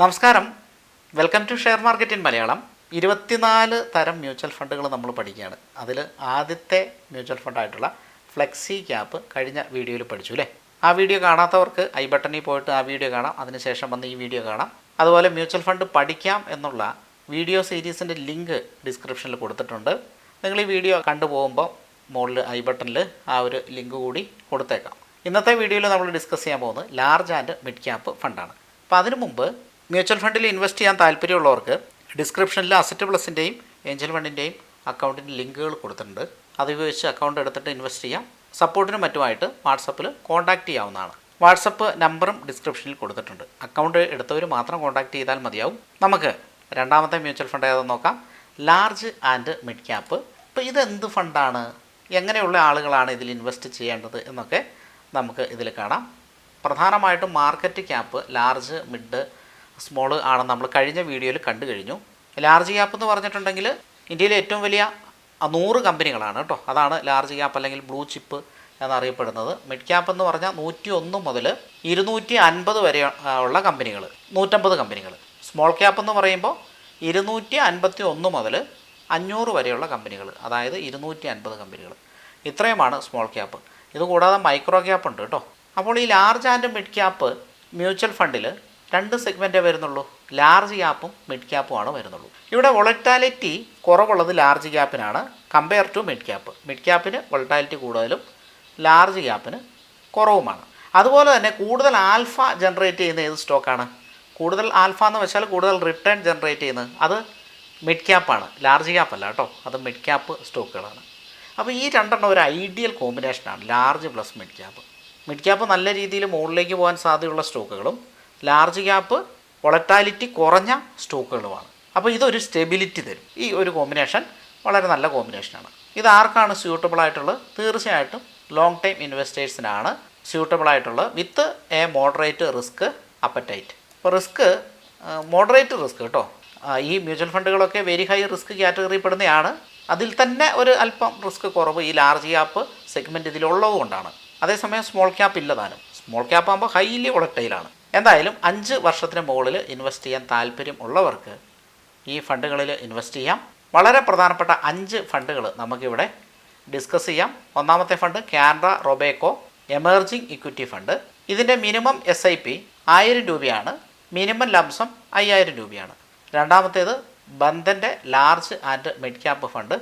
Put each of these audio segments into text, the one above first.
നമസ്കാരം. Welcome to share market in Malayalam ഇരുപത്തിനാല് തരം മ്യൂച്വൽ ഫണ്ടുകൾ നമ്മൾ പഠിക്കുകയാണ്. അതിൽ ആദ്യത്തെ മ്യൂച്വൽ ഫണ്ടായിട്ടുള്ള ഫ്ലെക്സി ക്യാപ്പ് കഴിഞ്ഞ വീഡിയോയിൽ പഠിച്ചു അല്ലേ ആ വീഡിയോ കാണാത്തവർക്ക് ഐ ബട്ടണിൽ പോയിട്ട് ആ വീഡിയോ കാണാം. അതിനുശേഷം വന്ന് ഈ വീഡിയോ കാണാം. അതുപോലെ മ്യൂച്വൽ ഫണ്ട് പഠിക്കാം എന്നുള്ള വീഡിയോ സീരീസിന്റെ ലിങ്ക് ഡിസ്ക്രിപ്ഷനിൽ കൊടുത്തിട്ടുണ്ട്. നിങ്ങൾ ഈ വീഡിയോ കണ്ടുപോകുമ്പോൾ മുകളിൽ ഐ ബട്ടണിൽ ആ ഒരു ലിങ്ക് കൂടി കൊടുത്തേക്കാം. ഇന്നത്തെ വീഡിയോയിൽ നമ്മൾ ഡിസ്കസ് ചെയ്യാൻ പോകുന്നത് ലാർജ് ആൻഡ് മിഡ് ക്യാപ്പ് ഫണ്ടാണ് അപ്പോൾ അതിനു മുമ്പ് മ്യൂച്വൽ ഫണ്ടിൽ ഇൻവെസ്റ്റ് ചെയ്യാൻ താല്പര്യമുള്ളവർക്ക് ഡിസ്ക്രിപ്ഷനിൽ അസറ്റ് പ്ലസിന്റെയും ഏഞ്ചൽ ഫണ്ടിന്റെയും അക്കൗണ്ടിന്റെ ലിങ്കുകൾ കൊടുത്തിട്ടുണ്ട്. അത് ഉപയോഗിച്ച് അക്കൗണ്ട് എടുത്തിട്ട് ഇൻവെസ്റ്റ് ചെയ്യാം. സപ്പോർട്ടിനും മറ്റുമായിട്ട് വാട്സപ്പിൽ കോൺടാക്റ്റ് ചെയ്യാവുന്നതാണ്. വാട്സപ്പ് നമ്പറും ഡിസ്ക്രിപ്ഷനിൽ കൊടുത്തിട്ടുണ്ട്. അക്കൗണ്ട് എടുത്തവർ മാത്രം കോൺടാക്റ്റ് ചെയ്താൽ മതിയാവും. നമുക്ക് രണ്ടാമത്തെ മ്യൂച്വൽ ഫണ്ട് ഏതെന്ന് നോക്കാം. Large and mid cap. ഇപ്പോൾ ഇതെന്ത് ഫണ്ടാണ്? എങ്ങനെയുള്ള ആളുകളാണ് ഇതിൽ ഇൻവെസ്റ്റ് ചെയ്യേണ്ടത് എന്നൊക്കെ നമുക്ക് ഇതിൽ കാണാം. പ്രധാനമായിട്ടും market cap large mid small ആണെന്ന് നമ്മൾ കഴിഞ്ഞ വീഡിയോയിൽ കണ്ടു കഴിഞ്ഞു. ലാർജ് ഗ്യാപ്പ് എന്ന് പറഞ്ഞിട്ടുണ്ടെങ്കിൽ ഇന്ത്യയിലെ ഏറ്റവും വലിയ നൂറ് കമ്പനികളാണ് കേട്ടോ. അതാണ് ലാർജ് ഗ്യാപ്പ് അല്ലെങ്കിൽ ബ്ലൂ ചിപ്പ് എന്നറിയപ്പെടുന്നത്. മിഡ് ക്യാപ്പ് എന്ന് പറഞ്ഞാൽ നൂറ്റി ഒന്ന് മുതൽ ഇരുന്നൂറ്റി അൻപത് വരെ ഉള്ള കമ്പനികൾ നൂറ്റമ്പത് കമ്പനികൾ. സ്മോൾ ക്യാപ്പ് എന്ന് പറയുമ്പോൾ ഇരുന്നൂറ്റി അൻപത്തി ഒന്ന് മുതൽ അഞ്ഞൂറ് വരെയുള്ള കമ്പനികൾ അതായത് ഇരുന്നൂറ്റി അൻപത് കമ്പനികൾ. ഇത്രയുമാണ് സ്മോൾ ക്യാപ്പ് ഇതുകൂടാതെ മൈക്രോ ക്യാപ്പ് ഉണ്ട് കേട്ടോ. അപ്പോൾ ഈ large and mid cap mutual ഫണ്ടിൽ രണ്ട് സെഗ്മെന്റേ വരുന്നുള്ളൂ. ലാർജ് ക്യാപ്പും മിഡ് ക്യാപ്പുമാണ് വരുന്നുള്ളൂ. ഇവിടെ വൊളറ്റാലിറ്റി കുറവുള്ളത് large ക്യാപ്പിനാണ് compare to mid cap mid ക്യാപ്പിന് volatility കൂടുതലും ലാർജ് ക്യാപ്പിന് കുറവുമാണ്. അതുപോലെ തന്നെ കൂടുതൽ ആൽഫ ജനറേറ്റ് ചെയ്യുന്ന ഏത് സ്റ്റോക്കാണ് കൂടുതൽ ആൽഫ എന്ന് വെച്ചാൽ കൂടുതൽ റിട്ടേൺ ജനറേറ്റ് ചെയ്യുന്നത്. അത് മിഡ് ക്യാപ്പാണ് ലാർജ് ക്യാപ്പ് അല്ല കേട്ടോ. അത് മിഡ് ക്യാപ്പ് സ്റ്റോക്കുകളാണ് അപ്പോൾ ഈ രണ്ടെണ്ണം ഒരു ഐഡിയൽ കോമ്പിനേഷനാണ് large plus mid cap mid cap നല്ല രീതിയിൽ മുകളിലേക്ക് പോകാൻ സാധ്യതയുള്ള സ്റ്റോക്കുകളും ലാർജ് ക്യാപ്പ് വൊളറ്റാലിറ്റി കുറഞ്ഞ സ്റ്റോക്കുകളുമാണ്. അപ്പോൾ ഇതൊരു സ്റ്റെബിലിറ്റി തരും. ഈ ഒരു കോമ്പിനേഷൻ വളരെ നല്ല കോമ്പിനേഷനാണ് ഇത് ആർക്കാണ് സ്യൂട്ടബിൾ ആയിട്ടുള്ളത്? തീർച്ചയായിട്ടും ലോങ് ടൈം ഇൻവെസ്റ്റേഴ്സിനാണ് സ്യൂട്ടബിൾ ആയിട്ടുള്ളത്. With a moderate risk appetite അപ്പോൾ റിസ്ക് മോഡറേറ്റ് റിസ്ക് കേട്ടോ. ഈ മ്യൂച്വൽ ഫണ്ടുകളൊക്കെ വെരി ഹൈ റിസ്ക് കാറ്റഗറി പെടുന്നതാണ് അതിൽ തന്നെ ഒരു അല്പം റിസ്ക് കുറവ് ഈ ലാർജ് ക്യാപ്പ് സെഗ്മെന്റ് ഇതിലുള്ളത് കൊണ്ടാണ്. അതേസമയം സ്മോൾ ക്യാപ്പ് ഇല്ലതാനും സ്മോൾ ക്യാപ്പ് ആകുമ്പോൾ ഹൈലി വൊളറ്റൈലാണ് എന്തായാലും അഞ്ച് വർഷത്തിന് മുകളിൽ ഇൻവെസ്റ്റ് ചെയ്യാൻ താല്പര്യം ഉള്ളവർക്ക് ഈ ഫണ്ടുകളിൽ ഇൻവെസ്റ്റ് ചെയ്യാം. വളരെ പ്രധാനപ്പെട്ട അഞ്ച് ഫണ്ടുകൾ നമുക്കിവിടെ ഡിസ്കസ് ചെയ്യാം. ഒന്നാമത്തെ fund Canara Robeco emerging equity fund. ഇതിന്റെ മിനിമം എസ് ഐ പി ആയിരം രൂപയാണ്. മിനിമം ലംസം അയ്യായിരം രൂപയാണ്. രണ്ടാമത്തേത് ബന്ധന്റെ large and mid cap fund.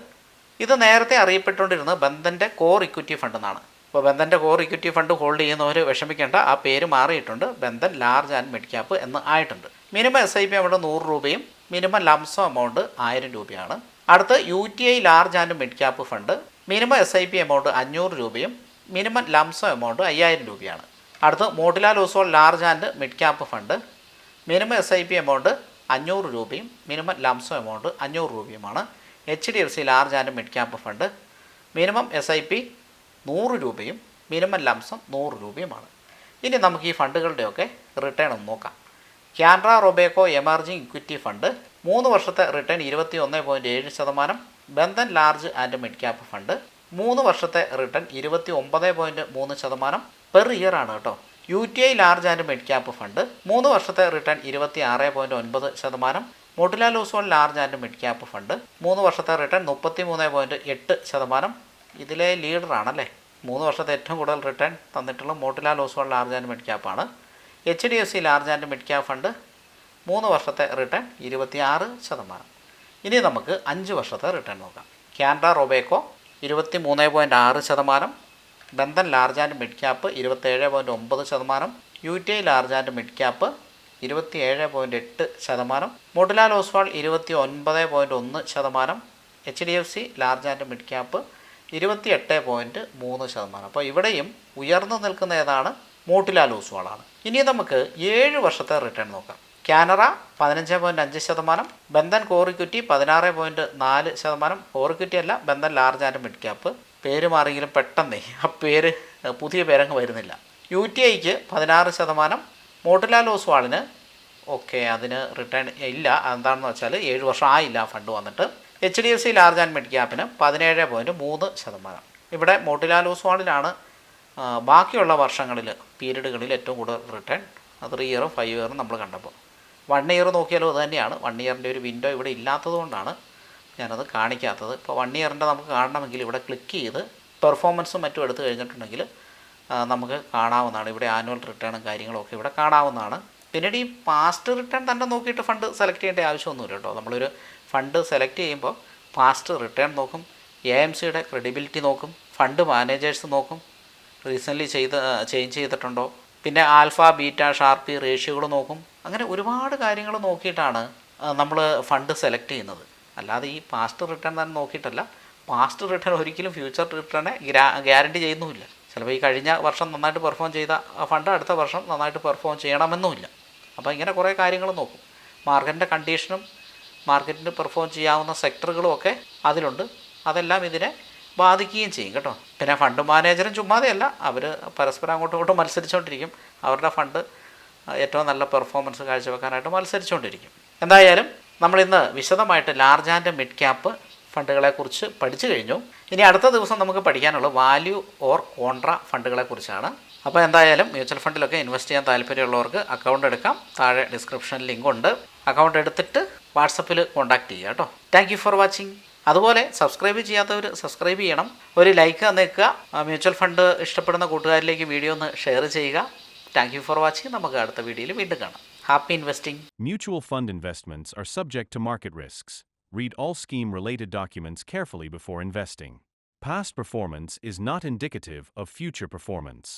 ഇത് നേരത്തെ അറിയപ്പെട്ടുകൊണ്ടിരുന്നത് ബന്ധന്റെ കോർ ഇക്വിറ്റി ഫണ്ട് എന്നാണ്. ഇപ്പോൾ ബന്ധന്റെ കോർ ഇക്വിറ്റി ഫണ്ട് ഹോൾഡ് ചെയ്യുന്നവർ വിഷമിക്കേണ്ട. ആ പേര് മാറിയിട്ടുണ്ട്. Bandhan large and mid cap എന്ന് ആയിട്ടുണ്ട്. മിനിമം എസ് ഐ പി അവിടെ നൂറ് രൂപയും മിനിമം ലംസം എമൗണ്ട് ആയിരം രൂപയാണ്. അടുത്ത് U T I large and mid cap fund minimum S I P amount അഞ്ഞൂറ് രൂപയും മിനിമം ലംസം എമൗണ്ട് അയ്യായിരം രൂപയാണ്. അടുത്ത് Motilal Oswal large and mid cap fund minimum S I P amount അഞ്ഞൂറ് രൂപയും മിനിമം ലംസം എമൗണ്ട് അഞ്ഞൂറ് രൂപയുമാണ്. H D F C large and mid cap fund minimum S I P നൂറ് രൂപയും minimum lump sum നൂറ് രൂപയുമാണ്. ഇനി നമുക്ക് ഈ ഫണ്ടുകളുടെയൊക്കെ റിട്ടേൺ ഒന്ന് നോക്കാം. Canara Robeco emerging equity fund മൂന്ന് വർഷത്തെ റിട്ടേൺ ഇരുപത്തി ഒന്ന് പോയിന്റ് ഏഴ് ശതമാനം Bandhan large and mid cap fund മൂന്ന് വർഷത്തെ റിട്ടേൺ ഇരുപത്തി ഒമ്പത് പോയിന്റ് മൂന്ന് ശതമാനം പെർ ഇയർ ആണ് കേട്ടോ. U T I large and mid cap fund മൂന്ന് വർഷത്തെ റിട്ടേൺ ഇരുപത്തി ആറ് പോയിന്റ് ഒൻപത് ശതമാനം Motilal Oswal large and mid cap fund മൂന്ന് വർഷത്തെ റിട്ടേൺ മുപ്പത്തി മൂന്ന് പോയിന്റ് എട്ട് ശതമാനം ഇതിലെ ലീഡറാണല്ലേ? മൂന്ന് വർഷത്തെ ഏറ്റവും കൂടുതൽ റിട്ടേൺ തന്നിട്ടുള്ള Motilal Oswal large and mid ക്യാപ്പാണ് H D F C large and mid cap fund മൂന്ന് വർഷത്തെ റിട്ടേൺ ഇരുപത്തിയാറ് ശതമാനം. ഇനി നമുക്ക് അഞ്ച് വർഷത്തെ റിട്ടേൺ നോക്കാം. ക്യാൻഡ റൊബേക്കോ ഇരുപത്തി മൂന്ന് പോയിന്റ് ആറ് ശതമാനം. Bandhan large and mid cap ഇരുപത്തേഴ് പോയിന്റ് ഒമ്പത് ശതമാനം. U T I large and mid cap ഇരുപത്തിയേഴ് പോയിന്റ് എട്ട് ശതമാനം. മോട്ടിലാൽ ഓസ്വാൾ ഇരുപത്തി ഒൻപത് പോയിന്റ് ഒന്ന് ശതമാനം. H D F C large and mid cap ഇരുപത്തി എട്ട് പോയിന്റ് മൂന്ന് ശതമാനം. അപ്പോൾ ഇവിടെയും ഉയർന്നു നിൽക്കുന്ന ഏതാണ്? മോട്ടിലാൽ ഓസ്വാളാണ്. ഇനി നമുക്ക് ഏഴ് വർഷത്തെ റിട്ടേൺ നോക്കാം. കാനറ പതിനഞ്ച് പോയിന്റ് അഞ്ച് ശതമാനം ബന്ധൻ കോറിക്യുറ്റി പതിനാറ് പോയിന്റ് നാല് ശതമാനം. കോറിക്യുറ്റി അല്ല Bandhan large and mid cap. പേര് മാറിയെങ്കിലും പെട്ടെന്നേ. ആ പേര് പുതിയ പേരങ്ങ് വരുന്നില്ല. യു ടി ഐക്ക് പതിനാറ് ശതമാനം മോട്ടിലാൽ ഓസ്വാളിന് ഓക്കെ അതിന് റിട്ടേൺ ഇല്ല. എന്താണെന്ന് വെച്ചാൽ ഏഴ് വർഷം ആയില്ല ഫണ്ട് വന്നിട്ട്. H D F C large and mid ക്യാപ്പിന് പതിനേഴ് പോയിന്റ് മൂന്ന് ശതമാനം. ഇവിടെ മോട്ടിലാൽ ഓസ്വാളിലാണ് ബാക്കിയുള്ള വർഷങ്ങളിൽ പീരീഡുകളിൽ ഏറ്റവും കൂടുതൽ റിട്ടേൺ ത്രീ ഇയറും ഫൈവ് ഇയറും നമ്മൾ കണ്ടപ്പോൾ വൺ ഇയർ നോക്കിയാലും അത് തന്നെയാണ്. വൺ ഇയറിന്റെ ഒരു വിൻഡോ ഇവിടെ ഇല്ലാത്തതുകൊണ്ടാണ് ഞാനത് കാണിക്കാത്തത്. ഇപ്പോൾ വൺ ഇയറിന്റെ നമുക്ക് കാണണമെങ്കിൽ ഇവിടെ ക്ലിക്ക് ചെയ്ത് പെർഫോമൻസും മറ്റും എടുത്തു കഴിഞ്ഞിട്ടുണ്ടെങ്കിൽ നമുക്ക് കാണാവുന്നതാണ്. ഇവിടെ ആനുവൽ റിട്ടേണും കാര്യങ്ങളൊക്കെ ഇവിടെ കാണാവുന്നതാണ്. പിന്നീട് ഈ പാസ്റ്റ് റിട്ടേൺ തന്നെ നോക്കിയിട്ട് ഫണ്ട് സെലക്ട് ചെയ്യേണ്ട ആവശ്യമൊന്നുമില്ല കേട്ടോ. നമ്മളൊരു ഫണ്ട് സെലക്ട് ചെയ്യുമ്പോൾ പാസ്റ്റ് റിട്ടേൺ നോക്കും എ എം സിയുടെ ക്രെഡിബിലിറ്റി നോക്കും ഫണ്ട് മാനേജേഴ്സ് നോക്കും റീസെന്റ്ലി ചെയ്ത് ചേഞ്ച് ചെയ്തിട്ടുണ്ടോ പിന്നെ ആൽഫ ബീറ്റ ഷാർപ്പി റേഷ്യോകൾ നോക്കും അങ്ങനെ ഒരുപാട് കാര്യങ്ങൾ നോക്കിയിട്ടാണ് നമ്മൾ ഫണ്ട് സെലക്ട് ചെയ്യുന്നത്. അല്ലാതെ ഈ പാസ്റ്റ് റിട്ടേൺ തന്നെ നോക്കിയിട്ടല്ല പാസ്റ്റ് റിട്ടേൺ ഒരിക്കലും ഫ്യൂച്ചർ റിട്ടേണെ ഗ്യാരണ്ടി ചെയ്യുന്നുമില്ല. ചിലപ്പോൾ ഈ കഴിഞ്ഞ വർഷം നന്നായിട്ട് പെർഫോം ചെയ്ത ഫണ്ട് അടുത്ത വർഷം നന്നായിട്ട് പെർഫോം ചെയ്യണമെന്നുമില്ല. അപ്പോൾ ഇങ്ങനെ കുറേ കാര്യങ്ങൾ നോക്കും. മാർക്കറ്റിന്റെ കണ്ടീഷനും മാർക്കറ്റിന് പെർഫോം ചെയ്യാവുന്ന സെക്ടറുകളും ഒക്കെ അതിലുണ്ട്. അതെല്ലാം ഇതിനെ ബാധിക്കുകയും ചെയ്യും കേട്ടോ. പിന്നെ ഫണ്ട് മാനേജറും ചുമ്മാതെയല്ല. അവർ പരസ്പരം അങ്ങോട്ടും ഇങ്ങോട്ടും മത്സരിച്ചുകൊണ്ടിരിക്കും അവരുടെ ഫണ്ട് ഏറ്റവും നല്ല പെർഫോമൻസ് കാഴ്ചവെക്കാനായിട്ട് മത്സരിച്ചുകൊണ്ടിരിക്കും എന്തായാലും നമ്മളിന്ന് വിശദമായിട്ട് ലാർജ് ആൻഡ് മിഡ് ക്യാപ്പ് ഫണ്ടുകളെക്കുറിച്ച് പഠിച്ചു കഴിഞ്ഞു. ഇനി അടുത്ത ദിവസം നമുക്ക് പഠിക്കാനുള്ളത് വാല്യൂ ഓർ കോൺട്ര ഫണ്ടുകളെക്കുറിച്ചാണ്. അപ്പോൾ എന്തായാലും മ്യൂച്വൽ ഫണ്ടിലൊക്കെ ഇൻവെസ്റ്റ് ചെയ്യാൻ താല്പര്യമുള്ളവർക്ക് അക്കൗണ്ട് എടുക്കാം. താഴെ ഡിസ്ക്രിപ്ഷനിൽ ലിങ്ക് ഉണ്ട്. അക്കൗണ്ട് എടുത്തിട്ട് വാട്സപ്പിൽ കോൺടാക്ട് ചെയ്യുക കേട്ടോ. താങ്ക് ഫോർ വാച്ചിങ് അതുപോലെ സബ്സ്ക്രൈബ് ചെയ്യാത്തവർ സബ്സ്ക്രൈബ് ചെയ്യണം. ഒരു ലൈക്ക് തന്നേക്കുക. മ്യൂച്വൽ ഫണ്ട് ഇഷ്ടപ്പെടുന്ന കൂട്ടുകാരിലേക്ക് വീഡിയോ ഒന്ന് ഷെയർ ചെയ്യുക. താങ്ക് യു ഫോർ വാച്ചിങ് നമുക്ക് അടുത്ത വീഡിയോയിൽ വീണ്ടും കാണാം. Happy investing mutual fund investments are subject to market risks read all scheme related documents carefully before investing Past performance is not indicative of future performance.